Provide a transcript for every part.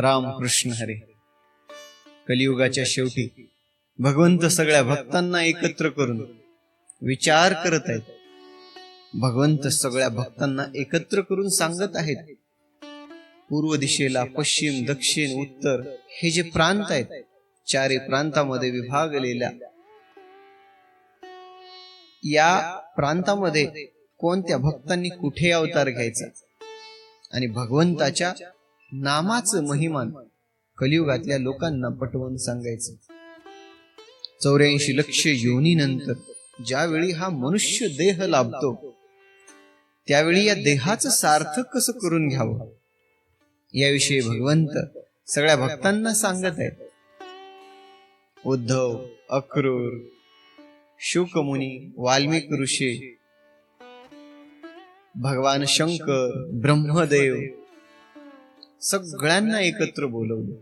राम कृष्ण हरे. कलियुगाच्या शेवटी भगवंत सगळ्या भक्तांना एकत्र करून विचार करत आहेत. भगवंत सगळ्या भक्तांना एकत्र करून सांगत आहेत. पूर्व दिशेला पश्चिम दक्षिण उत्तर हे जे प्रांत आहेत चारी प्रांतामध्ये विभागलेल्या या प्रांतामध्ये कोणत्या भक्तांनी कुठे अवतार घ्यायचा? आणि भगवंताच्या नामाचं महिमान कलियुगातल्या लोकांना पटवून सांगायचं. चौऱ्याऐंशी लक्ष योनीनंतर ज्यावेळी हा मनुष्य देह लाभतो त्यावेळी या देहाचं सार्थक कसं करून घ्यावं? याविषयी भगवंत सगळ्या भक्तांना सांगत आहेत. उद्धव अक्रूर शुकमुनी वाल्मिक ऋषी भगवान शंकर ब्रह्मदेव सगळ्यांना एकत्र बोलवलं.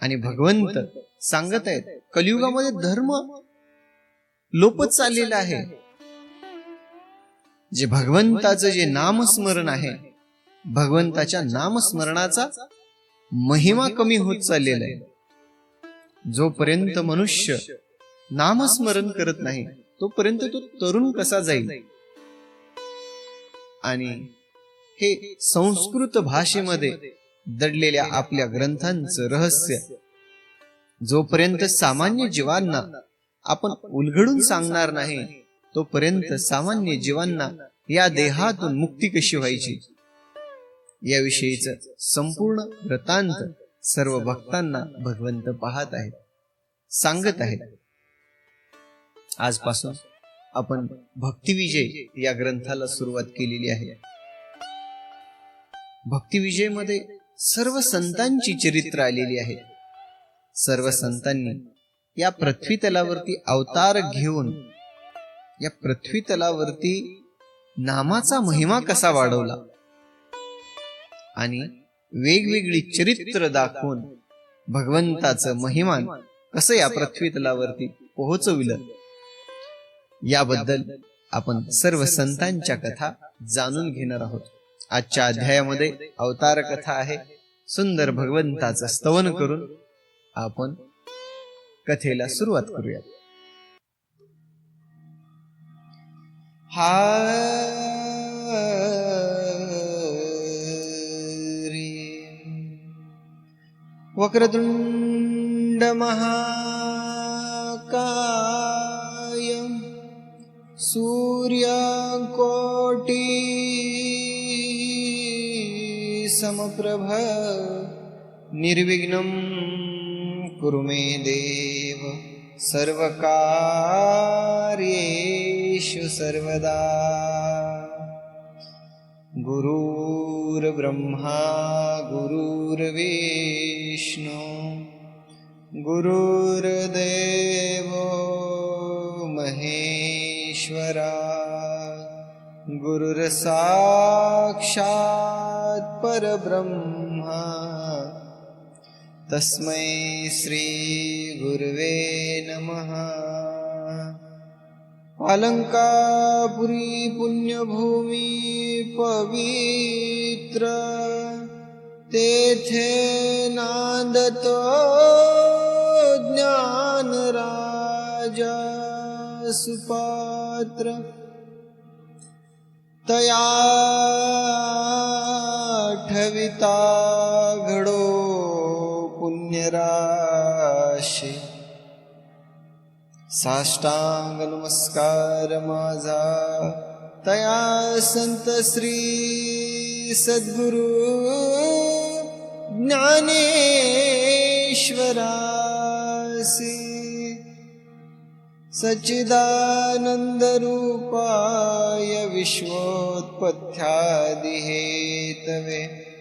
आणि भगवंत सांगत आहेत कलियुगामध्ये धर्म लोपच चाललेला आहे. जे भगवंताचं जे नामस्मरण आहे भगवंताच्या नामस्मरणाचा महिमा कमी होत चाललेला आहे. जोपर्यंत मनुष्य नामस्मरण करत नाही तोपर्यंत तो तरुण कसा जाईल? आणि हे संस्कृत भाषेमध्ये दडलेल्या आपल्या ग्रंथांचं रहस्य. जोपर्यंत सामान्य जीवांना आपण उलगडून सांगणार नाही तोपर्यंत सामान्य जीवांना या देहातून मुक्ती कशी व्हायची? याविषयीच संपूर्ण वृतांत सर्व भक्तांना भगवंत पाहत आहेत सांगत आहेत. आजपासून आपण भक्तिविजय या ग्रंथाला सुरुवात केलेली आहे. भक्तिविजयमध्ये सर्व संतांची चरित्र आलेली आहे सर्व संतांनी या पृथ्वी तलावरती अवतार घेऊन या पृथ्वी तलावरती नामाचा महिमा कसा वाढवला? आणि वेगवेगळी चरित्र दाखवून भगवंताचं महिमान कसं या पृथ्वी तलावरती पोहोचविलं? याबद्दल आपण सर्व संतांच्या कथा जाणून घेणार आहोत. आजच्या अध्यायामध्ये अवतार कथा आहे. सुंदर भगवंताचं स्तवन करून आपण कथेला सुरुवात करूया वक्रतुंड महाकाय सूर्यकोटि समप्रभ। निर्विघ्नं कुरु मे देव। सर्वकार्येषु सर्वदा। गुरुर्ब्रह्मा गुरुर्विष्णु गुरुर्देवो महेश्वरा। गुरुर्साक्षात् परब्रह्मा। तस्मै श्रीगुर्वे नमः। अलङ्कापुरी पुण्यभूमी पवित्र। तेथे नान्दतो ज्ञानराजा सुपात्र तया ठविता घडो पुण्यराशी। साष्टांग नमस्कार माझा तया संत श्री सद्गुरु ज्ञानेश्वरासी। सच्चिदानन्दरूपाय विश्वोत्पत्त्यादिहेतवे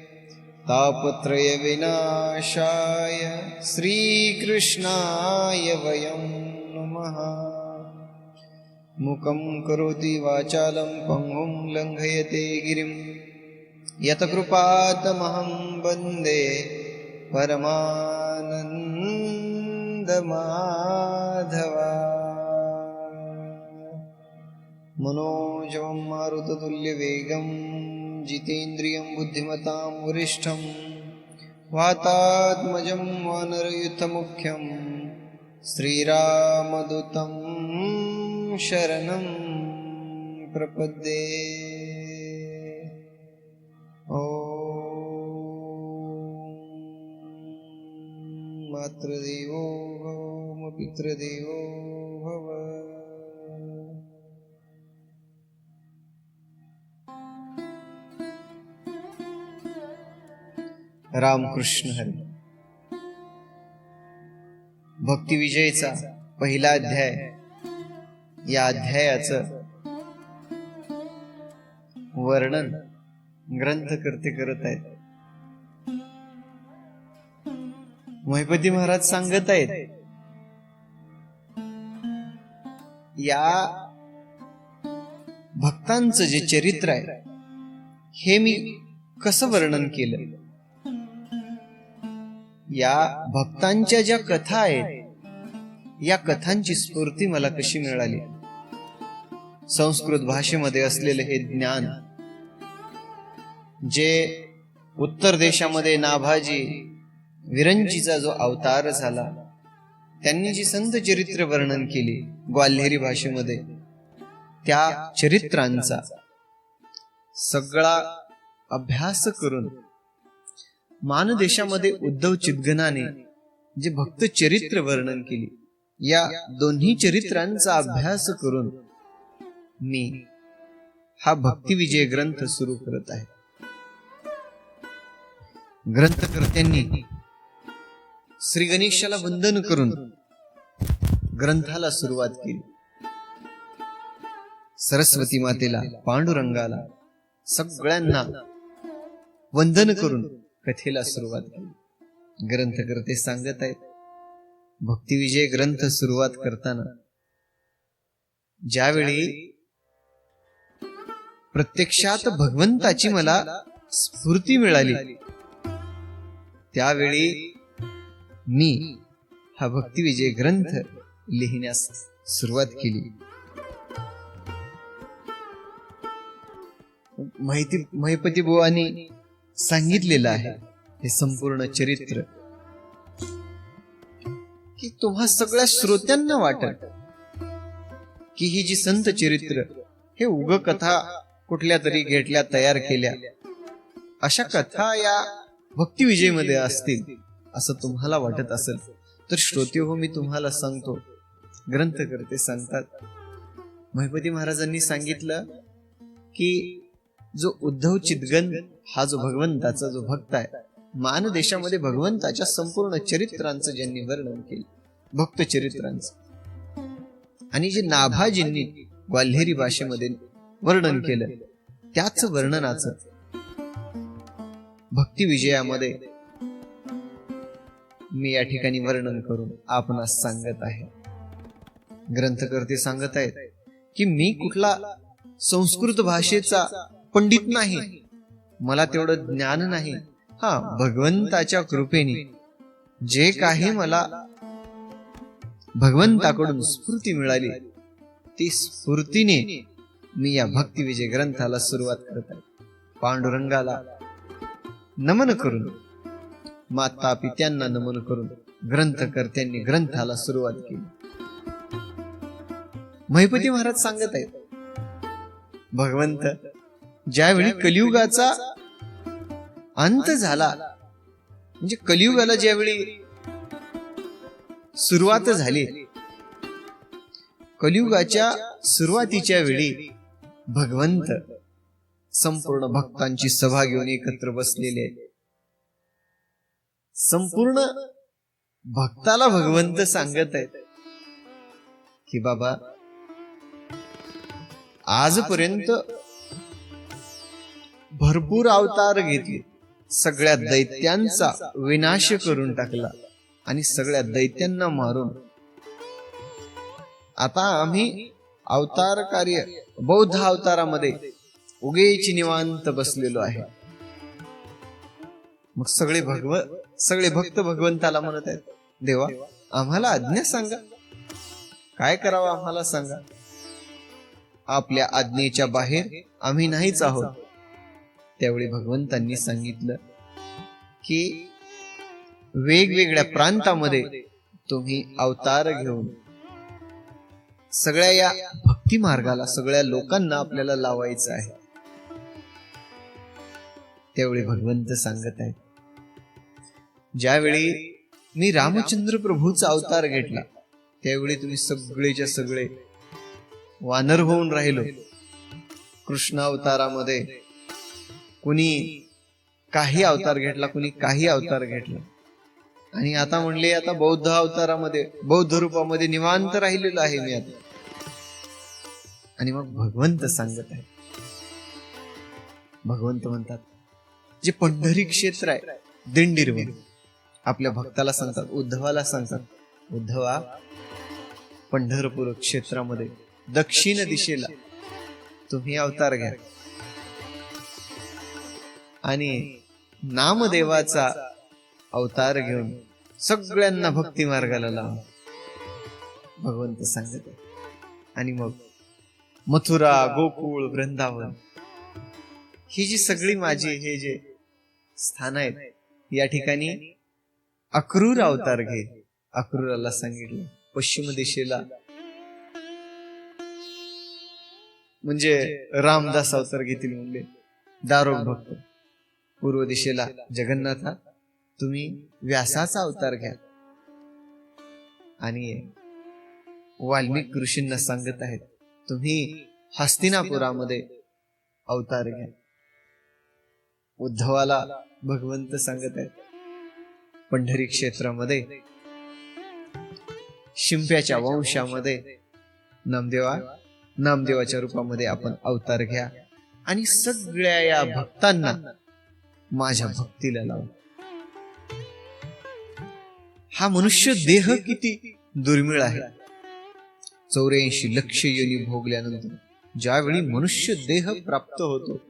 तापत्रयविनाशाय श्रीकृष्णाय वयं नमः। मुखं करोति वाचालं पङ्गुं लङ्घयते गिरिं। यतकृपातमहं वन्दे परमानन्दमाधवा। मनोजवं मारुततुल्यवेगं जितेन्द्रियं बुद्धिमतां वरिष्ठं वातात्मजं वानरयुतमुख्यं श्रीरामदूतं शरणं प्रपद्ये। ॐ मातृदेवो भव रामकृष्ण हरी. भक्ती विजयचा पहिला अध्याय. या अध्यायाचं वर्णन ग्रंथकर्ते करत आहेत. महिपती महाराज सांगत आहेत या भक्तांचं जे चरित्र आहे हे मी कसं वर्णन केलं? या भक्तांच्या ज्या कथा आहेत या कथांची स्फूर्ती मला कशी मिळाली? संस्कृत भाषेमध्ये असलेले हे ज्ञान जे उत्तर देशामध्ये नाभाजी विरंजीचा जो अवतार झाला त्यांनी जी संत चरित्र वर्णन केली ग्वाल्हेरी भाषेमध्ये त्या चरित्रांचा सगळा अभ्यास करून मानदेशामध्ये उद्धव चिदगनाने जे भक्त चरित्र वर्णन केले या दोन्ही चरित्रांचा अभ्यास करून मी हा भक्तिविजय ग्रंथ सुरू करत आहे. ग्रंथकर्त्यांनी श्री गणेशाला वंदन करून ग्रंथाला सुरुवात केली. सरस्वती मातेला पांडुरंगाला सगळ्यांना वंदन करून कथेला सुरुवात केली. ग्रंथकर्ते सांगत आहेत. भक्तिविजय ग्रंथ सुरुवात करताना ज्यावेळी प्रत्यक्षात भगवंताची मला स्फूर्ती मिळाली त्यावेळी मी हा भक्तिविजय ग्रंथ लिहिण्यास सुरुवात केली. माहिती महिपती बुवानी सांगितलेलं आहे. हे संपूर्ण चरित्र. की तुम्हा सगळ्या श्रोत्यांना वाटत की ही जी संत चरित्र हे उग कथा कुठल्या तरी घेतल्या तयार केल्या अशा कथा या भक्तिविजयमध्ये असतील असं तुम्हाला वाटत असेल तर श्रोते हो मी तुम्हाला सांगतो. ग्रंथ करते सांगतात. महिपती महाराजांनी सांगितलं की जो उद्धव चिदगन हा जो भगवंताचा जो भक्त आहे मान देशामध्ये भगवंताच्या संपूर्ण चरित्रांचं ज्यांनी वर्णन केलं भक्त चरित्रांचं. आणि जे नाभाजींनी ग्वाल्हेरी भाषेमध्ये वर्णन केलं त्याच वर्णनाचं भक्ती विजयामध्ये मी या ठिकाणी वर्णन करून आपणास सांगत आहे. ग्रंथकर्ते सांगत आहेत की मी कुठला संस्कृत भाषेचा पंडित नाही. मला तेवढं ज्ञान नाही. हा भगवंताच्या कृपेने. जे काही मला भगवंताकडून स्फूर्ती मिळाली ती स्फूर्तीने मी या भक्ती विजय ग्रंथाला सुरुवात करत आहे. पांडुरंगाला नमन करून माता पित्यांना नमन करून ग्रंथकर्त्यांनी ग्रंथाला सुरुवात केली. महिपती महाराज सांगत आहेत. भगवंत ज्यावेळी कलियुगाचा अंत झाला म्हणजे कलियुगाला ज्यावेळी सुरुवात झाली कलियुगाच्या सुरुवातीच्या वेळी भगवंत संपूर्ण भक्तांची सभा घेऊन एकत्र बसलेले. संपूर्ण भक्ताला भगवंत सांगत आहेत की बाबा आजपर्यंत भरपूर अवतार घेतले. सगळ्या दैत्यांचा विनाश करून टाकला आणि सगळ्या दैत्यांना मारून. आता आम्ही अवतार कार्य बौद्ध अवतारामध्ये उगेची निवांत बसलेलो आहे. मग सगळे भगव सगळे भक्त भगवंताला म्हणत आहेत देवा आम्हाला आज्ञा सांगा. काय करावं आम्हाला सांगा. आपल्या आज्ञेच्या बाहेर आम्ही नाहीच आहोत. त्यावेळी भगवंतांनी सांगितलं की वेगवेगळ्या प्रांतामध्ये तुम्ही अवतार घेऊन सगळ्या या भक्ती मार्गाला सगळ्या लोकांना आपल्याला लावायचं आहे. त्यावेळी भगवंत सांगत आहेत ज्यावेळी मी रामचंद्र प्रभूचा अवतार घेतला त्यावेळी तुम्ही सगळेच्या सगळे वानर होऊन राहिलो. कृष्ण अवतारामध्ये कुणी काही अवतार घेतला कुणी काही अवतार घेतला. आणि आता म्हणले आता बौद्ध अवतारामध्ये बौद्ध रूपामध्ये निवांत राहिलेलो आहे मी आता. आणि मग भगवंत सांगत आहे. भगवंत म्हणतात जे पंढरी क्षेत्र आहे दिंडीरवर आपल्या भक्ताला सांगतात उद्धवाला सांगतात उद्धवा पंढरपूर क्षेत्रामध्ये दक्षिण दिशेला. तुम्ही अवतार घ्या. आणि नामदेवाचा अवतार घेऊन सगळ्यांना भक्ती मार्गाला लावा. भगवंत सांगत. आणि मग मथुरा गोकुळ वृंदावन ही जी सगळी माझी हे जे स्थान आहेत या ठिकाणी अक्रूर अवतार घे. अक्रूराला सांगितलं. पश्चिम दिशेला. म्हणजे रामदास अवतार घेतील म्हणले. दारोग भक्त. पूर्व दिशेला जगन्नाथा तुम्ही व्यासाचा अवतार घ्या. आणि वाल्मिक ऋषींना सांगत आहेत तुम्ही हस्तिनापुरामध्ये अवतार घ्या. उद्धवाला भगवंत सांगत आहेत पंढरी क्षेत्रामध्ये शिंप्याच्या वंशामध्ये नामदेवा नामदेवाच्या रूपामध्ये आपण अवतार घ्या. आणि सगळ्या या भक्तांना माझ्या भक्तीला लाव. हा मनुष्य देह किती दुर्मिळ आहे. चौऱ्याऐंशी लक्ष योनी भोगल्यानंतर ज्यावेळी मनुष्य देह प्राप्त होतो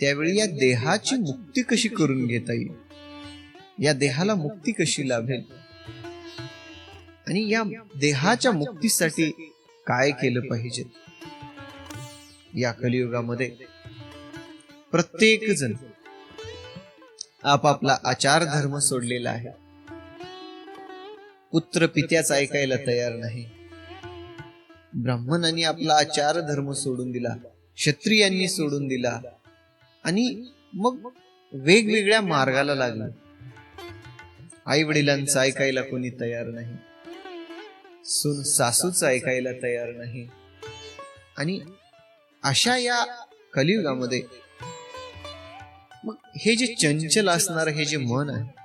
त्यावेळी या देहाची मुक्ती कशी करून घेता येईल? या देहाला मुक्ती कशी लाभेल? आणि या देहाच्या मुक्तीसाठी काय केलं पाहिजे? या कलियुगामध्ये प्रत्येक जण आपापला आचार धर्म सोडलेला आहे. पुत्र पित्याच ऐकायला तयार नाही. ब्राह्मणांनी आपला आचार धर्म सोडून दिला. क्षत्रियांनी सोडून दिला. आणि मग वेगवेगळ्या मार्गाला लागला. आई वडिलांचं ऐकायला कोणी तयार नाही. सून सासूच ऐकायला तयार नाही. आणि अशा या कलियुगामध्ये मग हे जे चंचल असणार हे जे मन आहे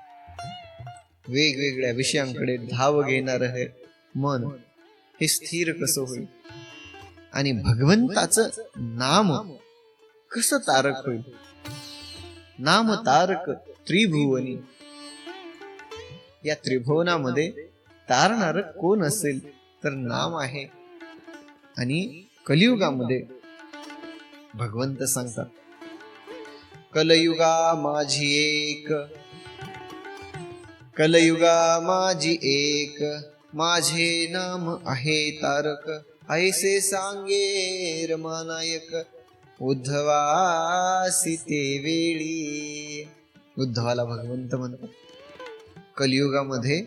वेगवेगळ्या विषयांकडे धाव घेणार हे मन हे स्थिर कसं होईल? आणि भगवंताचं नाम कसं तारक होईल? नाम तारक त्रिभुवनी. या त्रिभुवनामध्ये तारणार कोण असेल तर नाम आहे. आणि कलियुगामध्ये भगवंत सांगतात. कलयुगा माझी एक. कलयुगा माझी एक. माझे नाम आहे तारक ऐसे सांगे रमानायक. उद्धवासी ते वेळी. उद्धवाला भगवंत म्हणतात. कलियुगामध्ये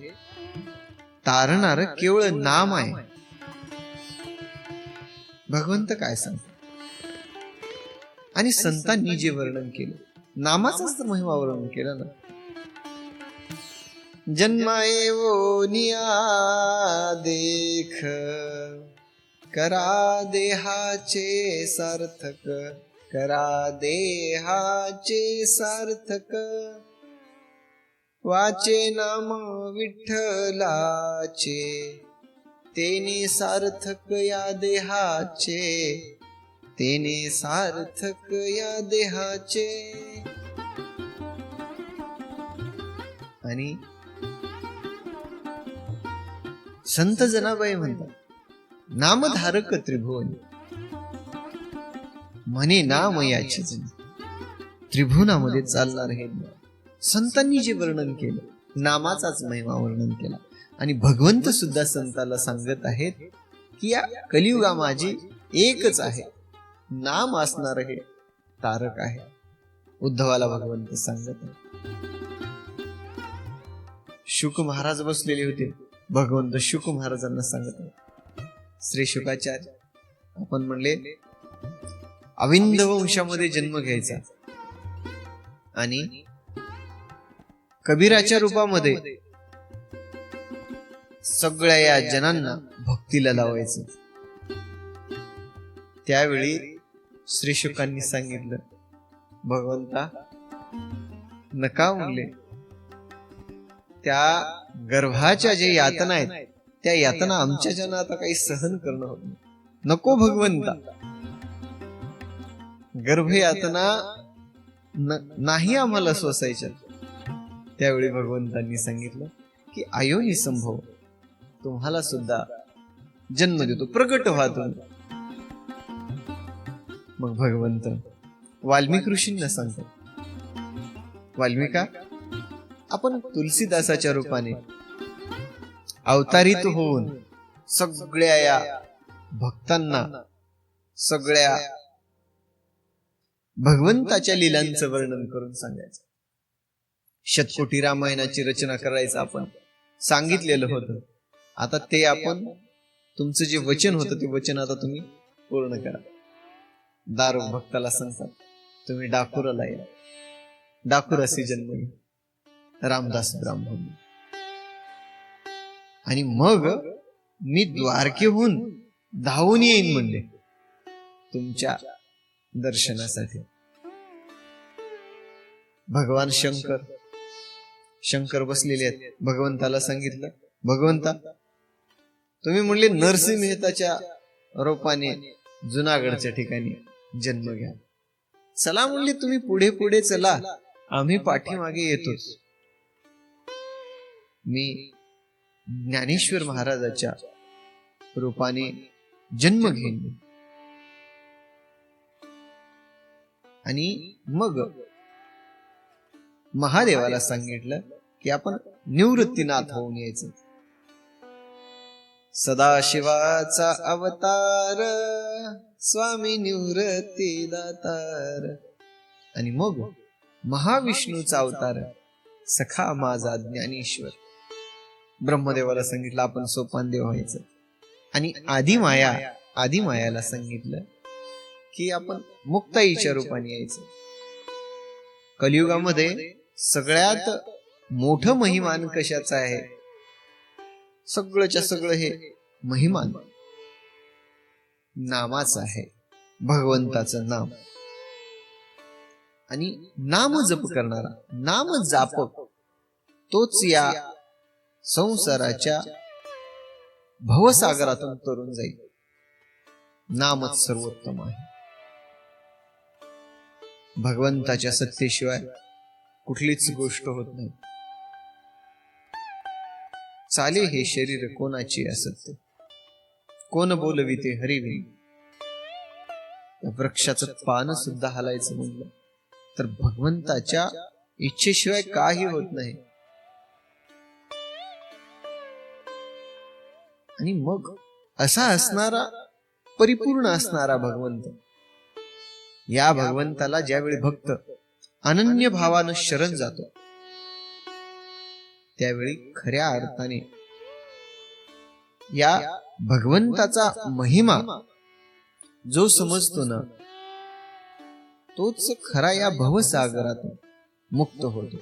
तारणार केवळ नाम आहे. भगवंत काय सांगतो आणि संतांनी जे वर्णन केलं. नामाचाच तर महिमा वर्णन केलं ना. जन्माए वो निया देख. करा देहाचे सार्थक. करा देहाचे सार्थक. वाचे नाम विठ्ठलाचे. तेने सार्थक या देहाचे. तेने सार्थक या देहाचे. आणि संत जनाबाई म्हणतात नामधारक त्रिभुवन. म्हणे नाम याची त्रिभुवनामध्ये चालणार हे संतांनी जे वर्णन केलं नामाचाच महिमा वर्णन केला. आणि भगवंत सुद्धा संताला सांगत आहेत की या कलियुगा माझी एकच आहे. नाम असणार हे. तारक आहे. उद्धवाला भगवंत सांगत आहे. शुक महाराज बसलेले होते. भगवंत शुक महाराजांना सांगत आहे. श्री शुकाचार्य आपण म्हणले अविंद वंशामध्ये जन्म घ्यायचा. आणि कबीराच्या रूपामध्ये सगळ्या या जनांना भक्तीला लावायचं. त्यावेळी श्री शुकांनी सांगितलं भगवंता नका म्हणले त्या गर्भाच्या जे यातना आहेत त्या यातना आमच्या ज्यांना आता काही सहन करणं होत नाही. नको भगवंता. गर्भ यातना न- नाही आम्हाला सोसायच्या. त्यावेळी भगवंतांनी सांगितलं की आयोनी संभव तुम्हाला सुद्धा जन्म देतो प्रकट व्हा तुम्ही. मग भगवंत. वाल्मिक ऋषींना सांगतात वाल्मिका आपण तुलसीदासाच्या रूपाने अवतारित होऊन सगळ्या या भक्तांना सगळ्या भगवंताच्या लिलांचं वर्णन करून सांगायचं. शतकोटी रामायणाची रचना करायचं आपण सांगितलेलं होतं. आता ते आपण तुमचं जे वचन होतं ते वचन आता तुम्ही पूर्ण करा. दारू भक्ताला सांगतात तुम्ही डाकुराला या. डाकुर असे जन्म रामदास ब्राह्मण. आणि मग मी द्वारकेहून धावून येईन म्हणले तुमच्या दर्शनासाठी. भगवान शंकर शंकर बसलेले आहेत. भगवंताला सांगितलं भगवंता तुम्ही म्हणले नरसिंह मेहताच्या रूपाने जुनागडच्या ठिकाणी जन्म घ्या. चला म्हणले तुम्ही पुढे पुढे चला. आम्ही पाठीमागे येतोच. मी ज्ञानेश्वर महाराजाच्या रूपाने जन्म घेईन. आणि मग महादेवाला सांगितलं की आपण निवृत्तीनाथ होऊन यायचं. सदाशिवाचा अवतार स्वामी निवृत्ती दातार. आणि मग महाविष्णूचा अवतार. सखा माझा ज्ञानेश्वर. ब्रह्मदेवाला सांगितलं आपण सोपान देव व्हायचं. आणि आदिमाया माया मायाला सांगितलं की आपण मुक्ताईच्या रूपाने यायचं. कलियुगामध्ये सगळ्यात मोठं महिमान कशाचं आहे? सगळंच्या सगळं हे महिमान. नामाचं आहे. भगवंताचं नाम. आणि नाम जप करणारा नाम जापक तोच या संसाराच्या भवसागरातून तरुण जाईल. नामच सर्वोत्तम आहे. भगवंताच्या सत्तेशिवाय कुठलीच गोष्ट होत नाही. चाले हे शरीर कोणाचे असत्य कोण बोलविते हरिवी वृक्षाचं पान सुद्धा हलायचं म्हणलं. तर भगवंताच्या इच्छेशिवाय काही होत नाही. आणि मग असा असणारा परिपूर्ण असणारा भगवंत. या भगवंताला ज्यावेळी भक्त अनन्य भावानं शरण जातो त्यावेळी खऱ्या अर्थाने या भगवंताचा महिमा जो समजतो ना तोच खरा या भवसागरातून मुक्त होतो.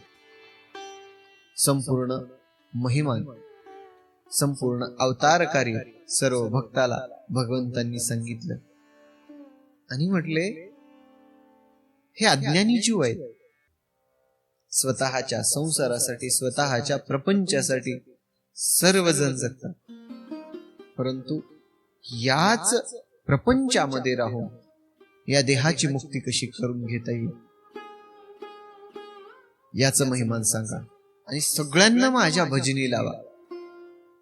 संपूर्ण महिमान संपूर्ण अवतारकारी सर्व भक्ताला भगवंतांनी सांगितलं. आणि म्हटले हे अज्ञानी जीव आहेत. स्वतःच्या संसारासाठी स्वतःच्या प्रपंचासाठी सर्वजण जगतात. परंतु याच प्रपंचामध्ये राहून या देहाची मुक्ती कशी करून घेता येईल? याच महिमान सांगा आणि सगळ्यांना माझ्या भजनी लावा.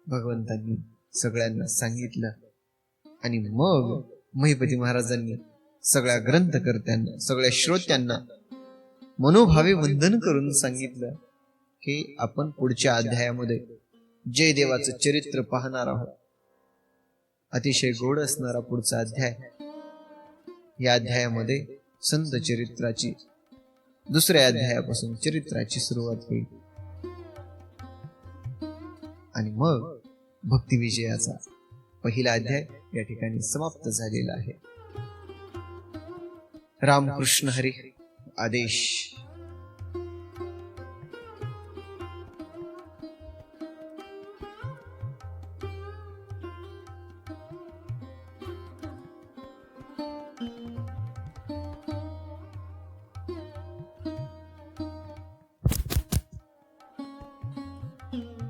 भगवंतांनी सगळ्यांना सांगितलं आणि मग महिपती महाराजांनी सगळ्या ग्रंथकर्त्यांना सगळ्या श्रोत्यांना मनोभावे वंदन करून सांगितलं की आपण पुढच्या अध्यायामध्ये जयदेवाचं चरित्र पाहणार आहोत. अतिशय गोड असणारा पुढचा अध्याय. या अध्यायामध्ये संत चरित्राची दुसऱ्या अध्यायापासून चरित्राची सुरुवात होईल. आणि मग भक्तिविजयाचा पहिला अध्याय या ठिकाणी समाप्त झालेला आहे. रामकृष्ण हरी आदेश. you.